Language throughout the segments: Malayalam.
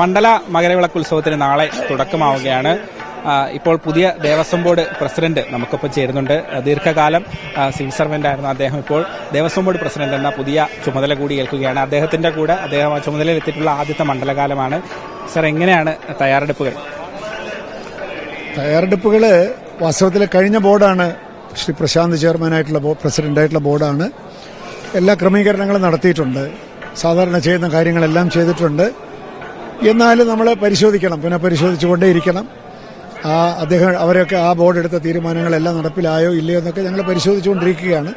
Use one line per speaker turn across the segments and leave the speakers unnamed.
മണ്ഡല മകരവിളക്ക് ഉത്സവത്തിന് നാളെ തുടക്കമാവുകയാണ്. ഇപ്പോൾ പുതിയ ദേവസ്വം ബോർഡ് പ്രസിഡന്റ് നമുക്കൊപ്പം ചേരുന്നുണ്ട്. ദീർഘകാലം സിവിൽ സർവന്റ് ആയിരുന്ന അദ്ദേഹം ഇപ്പോൾ ദേവസ്വം ബോർഡ് പ്രസിഡന്റ് എന്ന പുതിയ ചുമതല കൂടി ഏൽക്കുകയാണ്. അദ്ദേഹത്തിന്റെ കൂടെ അദ്ദേഹം ആ ചുമതലയിൽ എത്തിയിട്ടുള്ള ആദ്യത്തെ മണ്ഡലകാലമാണ്. സർ എങ്ങനെയാണ് തയ്യാറെടുപ്പുകൾ?
തയ്യാറെടുപ്പുകൾ വാസ്തവത്തിൽ കഴിഞ്ഞ ബോർഡാണ്. ശ്രീ പ്രശാന്ത് ചെയർമാനായിട്ടുള്ള പ്രസിഡന്റ് പ്രസിഡന്റായിട്ടുള്ള ബോർഡാണ്. എല്ലാ ക്രമീകരണങ്ങളും നടത്തിയിട്ടുണ്ട്. സാധാരണ ചെയ്യുന്ന കാര്യങ്ങളെല്ലാം ചെയ്തിട്ടുണ്ട്. എന്നാലും നമ്മൾ പരിശോധിക്കണം പുനഃപരിശോധിച്ചുകൊണ്ടേയിരിക്കണം. ആ അദ്ദേഹം അവരൊക്കെ ആ ബോർഡ് എടുത്ത തീരുമാനങ്ങളെല്ലാം നടപ്പിലായോ ഇല്ലയോ എന്നൊക്കെ ഞങ്ങൾ പരിശോധിച്ചുകൊണ്ടിരിക്കുകയാണ്.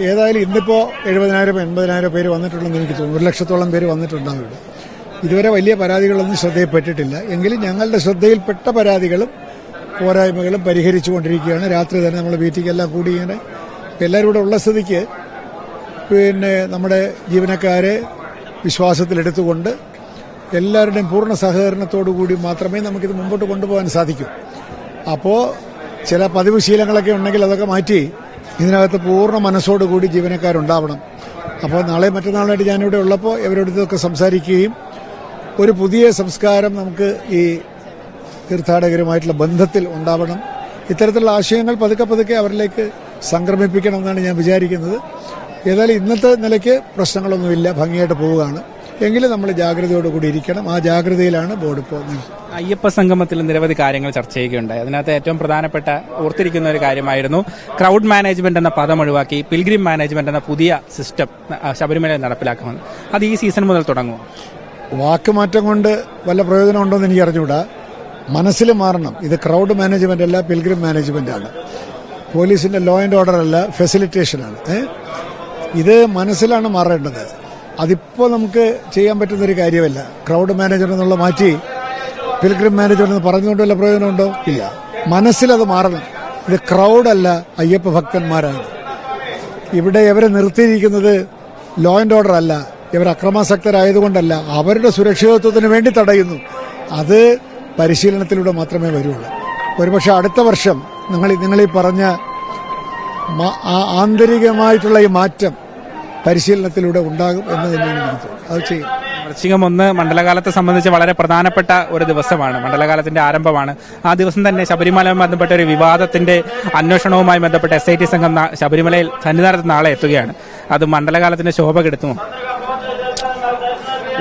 ഏതായാലും ഇന്നിപ്പോൾ എഴുപതിനായിരം എൺപതിനായിരം പേര് വന്നിട്ടുണ്ടെന്ന് എനിക്ക് തോന്നുന്നു. ഒരു ലക്ഷത്തോളം പേര് വന്നിട്ടുണ്ടാവും ഇതുവരെ വലിയ പരാതികളൊന്നും ശ്രദ്ധയിൽപ്പെട്ടിട്ടില്ല. എങ്കിലും ഞങ്ങളുടെ ശ്രദ്ധയിൽപ്പെട്ട പരാതികളും പോരായ്മകളും പരിഹരിച്ചുകൊണ്ടിരിക്കുകയാണ്. രാത്രി തന്നെ നമ്മൾ മീറ്റിംഗ് കൂടി ഇങ്ങനെ എല്ലാവരും ഇവിടെ ഉള്ള സ്ഥിതിക്ക് പിന്നെ നമ്മുടെ ജീവനക്കാരെ വിശ്വാസത്തിലെടുത്തുകൊണ്ട് എല്ലാവരുടെയും പൂർണ സഹകരണത്തോടു കൂടി മാത്രമേ നമുക്കിത് മുമ്പോട്ട് കൊണ്ടുപോകാൻ സാധിക്കൂ. അപ്പോൾ ചില പതിവ് ശീലങ്ങളൊക്കെ ഉണ്ടെങ്കിൽ അതൊക്കെ മാറ്റി ഇതിനകത്ത് പൂർണ മനസ്സോടുകൂടി ജീവനക്കാരുണ്ടാവണം. അപ്പോൾ നാളെ മറ്റന്നാളായിട്ട് ഞാനിവിടെ ഉള്ളപ്പോൾ ഇവരോട് സംസാരിക്കുകയും ഒരു പുതിയ സംസ്കാരം നമുക്ക് ഈ തീർത്ഥാടകരുമായിട്ടുള്ള ബന്ധത്തിൽ ഉണ്ടാവണം. ഇത്തരത്തിലുള്ള ആശയങ്ങൾ പതുക്കെ പതുക്കെ അവരിലേക്ക് സംക്രമിപ്പിക്കണം എന്നാണ് ഞാൻ വിചാരിക്കുന്നത്. ഏതായാലും ഇന്നത്തെ നിലയ്ക്ക് പ്രശ്നങ്ങളൊന്നുമില്ല. ഭംഗിയായിട്ട് പോവുകയാണ്. എങ്കിലും നമ്മൾ ജാഗ്രതയോടുകൂടി ഇരിക്കണം. ആ ജാഗ്രതയിലാണ് ബോർഡ് ഇപ്പോൾ
അയ്യപ്പ സംഗമത്തിൽ നിരവധി കാര്യങ്ങൾ ചർച്ച ചെയ്യുകയുണ്ടായി. അതിനകത്ത് ഏറ്റവും പ്രധാനപ്പെട്ട ഓർത്തിരിക്കുന്ന ഒരു കാര്യമായിരുന്നു ക്രൗഡ് മാനേജ്മെന്റ് എന്ന പദം ഒഴിവാക്കി പിൽഗ്രിം മാനേജ്മെന്റ് എന്ന പുതിയ സിസ്റ്റം ശബരിമലയിൽ നടപ്പിലാക്കുമെന്ന്. അത് ഈ സീസൺ മുതൽ തുടങ്ങും
വാക്കുമാറ്റം കൊണ്ട് വല്ല പ്രയോജനം ഉണ്ടോ എന്ന് എനിക്ക് അറിഞ്ഞുകൂടാ മനസ്സിൽ മാറണം. ഇത് ക്രൗഡ് മാനേജ്മെന്റ് അല്ല പിൽഗ്രിം മാനേജ്മെന്റ് ആണ്. പോലീസിന്റെ ലോ ആൻഡ് ഓർഡർ അല്ല ഫെസിലിറ്റേഷൻ ആണ്. ഇത് മനസ്സിലാണ് മാറേണ്ടത്. അതിപ്പോൾ നമുക്ക് ചെയ്യാൻ പറ്റുന്ന ഒരു കാര്യമല്ല. ക്രൗഡ് മാനേജർ എന്നുള്ള മാറ്റി പിൽഗ്രിം മാനേജർ എന്ന് പറഞ്ഞുകൊണ്ട് വല്ല പ്രയോജനമുണ്ടോ? ഇല്ല. മനസ്സിലത് മാറണം. ഇത് ക്രൗഡല്ല അയ്യപ്പ ഭക്തന്മാരാണ്. ഇവിടെ ഇവരെ നിർത്തിയിരിക്കുന്നത് ലോ ആൻഡ് ഓർഡർ അല്ല. ഇവർ അക്രമാസക്തരായതുകൊണ്ടല്ല. അവരുടെ സുരക്ഷിതത്വത്തിന് വേണ്ടി തടയുന്നു. അത് പരിശീലനത്തിലൂടെ മാത്രമേ വരുള്ളൂ ഒരുപക്ഷെ അടുത്ത വർഷം നിങ്ങൾ നിങ്ങൾ ഈ പറഞ്ഞ ആന്തരികമായിട്ടുള്ള ഈ മാറ്റം പരിശീലനത്തിലൂടെ ഉണ്ടാകും എന്ന് തന്നെയാണ് എനിക്ക് തോന്നുന്നത്. അത് ചെയ്യും.
വൃശ്ചികം ഒന്ന് മണ്ഡലകാലത്തെ സംബന്ധിച്ച് വളരെ പ്രധാനപ്പെട്ട ഒരു ദിവസമാണ്. മണ്ഡലകാലത്തിന്റെ ആരംഭമാണ്. ആ ദിവസം തന്നെ ശബരിമലയുമായി ബന്ധപ്പെട്ട ഒരു വിവാദത്തിന്റെ അന്വേഷണവുമായി ബന്ധപ്പെട്ട എസ് ഐ ടി സംഘം ശബരിമലയിൽ സന്നിധാനത്ത് നാളെ എത്തുകയാണ്. അത് മണ്ഡലകാലത്തിന്റെ ശോഭ കെടുത്തുമോ?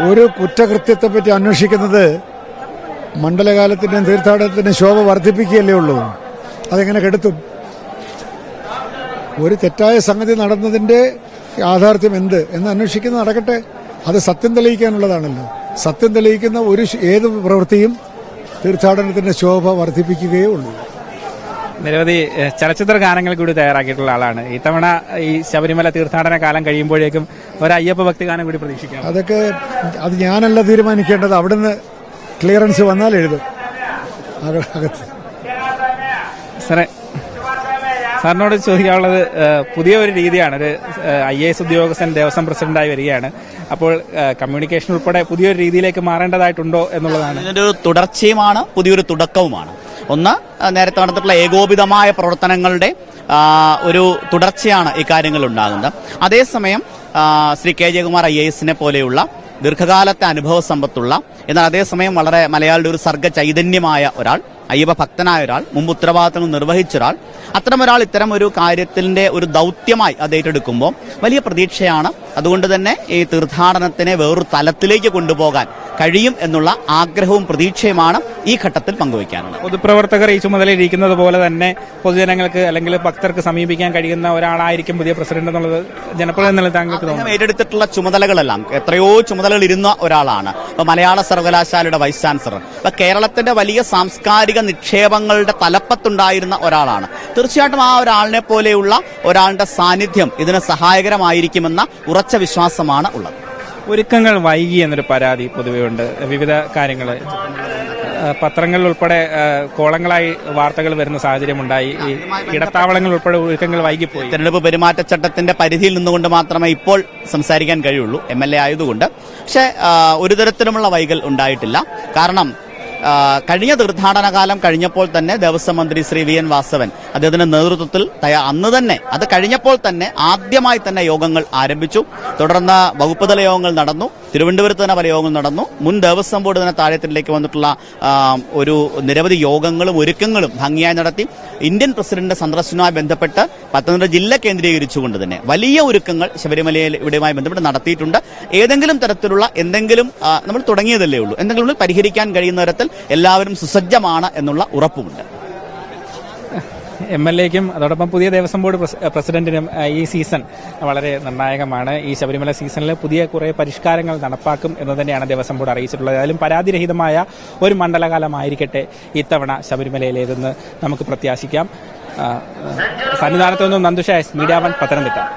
ഒരു കുറ്റകൃത്യത്തെ പറ്റി അന്വേഷിക്കുന്നത് മണ്ഡലകാലത്തിന്റെയും തീർത്ഥാടനത്തിന്റെയും ശോഭ വർദ്ധിപ്പിക്കുകയല്ലേ ഉള്ളൂ. അതെങ്ങനെ കെടുത്തും? ഒരു തെറ്റായ സംഗതി നടന്നതിന്റെ യാഥാർത്ഥ്യം എന്ത് എന്ന് അന്വേഷിക്കുന്നത് നടക്കട്ടെ. അത് സത്യം തെളിയിക്കാനുള്ളതാണല്ലോ. സത്യം തെളിയിക്കുന്ന ഒരു ഏത് പ്രവൃത്തിയും തീർത്ഥാടനത്തിന്റെ ശോഭ വർദ്ധിപ്പിക്കുകയേ ഉള്ളൂ.
നിരവധി ചലച്ചിത്ര ഗാനങ്ങൾ കൂടി തയ്യാറാക്കിയിട്ടുള്ള ആളാണ്. ഇത്തവണ ഈ ശബരിമല തീർത്ഥാടന കാലം കഴിയുമ്പോഴേക്കും ഒരു അയ്യപ്പ ഭക്തി ഗാനം കൂടി പ്രതീക്ഷിക്കാം.
അതൊക്കെ അത് ഞാനല്ല തീരുമാനിക്കേണ്ടത്. അവിടുന്ന് ക്ലിയറൻസ് വന്നാൽ എഴുതും. അകത്ത്.
സാറേ സാറിനോട് ചോദിക്കാനുള്ളത് പുതിയ ഒരു രീതിയാണ്. ഒരു ഐ എ എസ് ഉദ്യോഗസ്ഥൻ ദേവസ്വം പ്രസിഡന്റായി വരികയാണ്. അപ്പോൾ കമ്മ്യൂണിക്കേഷൻ ഉൾപ്പെടെ പുതിയൊരു രീതിയിലേക്ക് മാറേണ്ടതായിട്ടുണ്ടോ എന്നുള്ളതാണ്.
ഇതിന്റെ ഒരു തുടർച്ചയുമാണ് പുതിയൊരു തുടക്കവുമാണ്. ഒന്ന് നേരത്തെ നടന്നിട്ടുള്ള ഏകോപിതമായ പ്രവർത്തനങ്ങളുടെ ഒരു തുടർച്ചയാണ് ഇക്കാര്യങ്ങൾ ഉണ്ടാകുന്നത് അതേസമയം Shri K Jayakumar I A എസിനെ പോലെയുള്ള ദീർഘകാലത്തെ അനുഭവ സമ്പത്തുള്ള എന്നാൽ അതേസമയം വളരെ മലയാളിയുടെ ഒരു സർഗ ചൈതന്യമായ ഒരാൾ അയ്യപ്പ ഭക്തനായ ഒരാൾ മുമ്പ് ഉത്തരവാദിത്തങ്ങൾ നിർവഹിച്ച ഒരാൾ. അത്തരമൊരാൾ ഇത്തരം ഒരു കാര്യത്തിന്റെ ഒരു ദൗത്യമായി അത് ഏറ്റെടുക്കുമ്പോൾ വലിയ പ്രതീക്ഷയാണ്. അതുകൊണ്ട് തന്നെ ഈ തീർത്ഥാടനത്തിനെ വേറൊരു തലത്തിലേക്ക് കൊണ്ടുപോകാൻ കഴിയും എന്നുള്ള ആഗ്രഹവും പ്രതീക്ഷയുമാണ് ഈ ഘട്ടത്തിൽ പങ്കുവയ്ക്കാനുള്ളത്.
പൊതുപ്രവർത്തകർ ഈ ചുമതലയിൽ ഇരിക്കുന്നത് പോലെ തന്നെ പൊതുജനങ്ങൾക്ക് അല്ലെങ്കിൽ ഭക്തർക്ക് സമീപിക്കാൻ കഴിയുന്ന ഒരാളായിരിക്കും പുതിയ പ്രസിഡന്റ് എന്നുള്ളത് ജനപ്രതിനിധി താങ്കൾക്ക്
ഏറ്റെടുത്തിട്ടുള്ള ചുമതലകളെല്ലാം എത്രയോ ചുമതലകൾ ഇരുന്ന ഒരാളാണ്. ഇപ്പൊ മലയാള സർവകലാശാലയുടെ വൈസ് ചാൻസലർ. ഇപ്പൊ കേരളത്തിന്റെ വലിയ സാംസ്കാരിക നിക്ഷേപങ്ങളുടെ തലപ്പത്തുണ്ടായിരുന്ന ഒരാളാണ്. തീർച്ചയായിട്ടും ആ ഒരാളിനെ പോലെയുള്ള ഒരാളുടെ സാന്നിധ്യം ഇതിന് സഹായകരമായിരിക്കുമെന്ന ഉറച്ച വിശ്വാസമാണ് ഉള്ളത്.
ഒരുക്കങ്ങൾ വൈകി എന്നൊരു പരാതി പൊതുവെ ഉണ്ട്. വിവിധ കാര്യങ്ങൾ പത്രങ്ങളിൽ ഉൾപ്പെടെ കോളങ്ങളായി വാർത്തകൾ വരുന്ന സാഹചര്യമുണ്ടായി. ഈ ഇടത്താവളങ്ങൾ ഉൾപ്പെടെ ഒരുക്കങ്ങൾ വൈകിപ്പോയി.
തെരഞ്ഞെടുപ്പ് പെരുമാറ്റച്ചട്ടത്തിന്റെ പരിധിയിൽ നിന്നുകൊണ്ട് മാത്രമേ ഇപ്പോൾ സംസാരിക്കാൻ കഴിയുള്ളൂ. എം എൽ എ ആയതുകൊണ്ട്. പക്ഷേ ഒരു തരത്തിലുമുള്ള വൈകൽ ഉണ്ടായിട്ടില്ല. കാരണം കഴിഞ്ഞ തീർത്ഥാടന കാലം കഴിഞ്ഞപ്പോൾ തന്നെ ദേവസ്വം മന്ത്രി ശ്രീ വി എൻ വാസവൻ അദ്ദേഹത്തിന്റെ നേതൃത്വത്തിൽ അന്ന് തന്നെ അത് കഴിഞ്ഞപ്പോൾ തന്നെ ആദ്യമായി തന്നെ യോഗങ്ങൾ ആരംഭിച്ചു. തുടർന്ന് വകുപ്പ് തല യോഗങ്ങൾ നടന്നു. തിരുവനന്തപുരത്ത് തന്നെ പല യോഗങ്ങൾ നടന്നു. മുൻ ദേവസ്വം ബോർഡ് തന്നെ താഴെത്തിലേക്ക് വന്നിട്ടുള്ള ഒരു നിരവധി യോഗങ്ങളും ഒരുക്കങ്ങളും ഭംഗിയായി നടത്തി. ഇന്ത്യൻ പ്രസിഡന്റ് സന്ദർശനവുമായി ബന്ധപ്പെട്ട് പത്തനംതിട്ട ജില്ല കേന്ദ്രീകരിച്ചുകൊണ്ട് തന്നെ വലിയ ഒരുക്കങ്ങൾ ശബരിമലയിൽ ഇവിടെയുമായി ബന്ധപ്പെട്ട് നടത്തിയിട്ടുണ്ട്. ഏതെങ്കിലും തരത്തിലുള്ള എന്തെങ്കിലും നമ്മൾ തുടങ്ങിയതല്ലേ ഉള്ളൂ. എന്തെങ്കിലും പരിഹരിക്കാൻ കഴിയുന്ന തരത്തിൽ എല്ലാവരും സുസജ്ജമാണ് എന്നുള്ള ഉറപ്പുമുണ്ട്.
എം എൽ എക്കും അതോടൊപ്പം പുതിയ ദേവസ്വം ബോർഡ് പ്രസിഡന്റിനും ഈ സീസൺ വളരെ നിർണായകമാണ്. ഈ ശബരിമല സീസണിൽ പുതിയ കുറേ പരിഷ്കാരങ്ങൾ നടപ്പാക്കും എന്ന് തന്നെയാണ് ദേവസ്വം ബോർഡ് അറിയിച്ചിട്ടുള്ളത്. ഏതായാലും പരാതിരഹിതമായ ഒരു മണ്ഡലകാലമായിരിക്കട്ടെ ഇത്തവണ ശബരിമലയിലേതെന്ന് നമുക്ക് പ്രത്യാശിക്കാം. സന്നിധാനത്തു നിന്നും നന്ദുഷ മീഡിയ വൺ പത്തനംതിട്ട.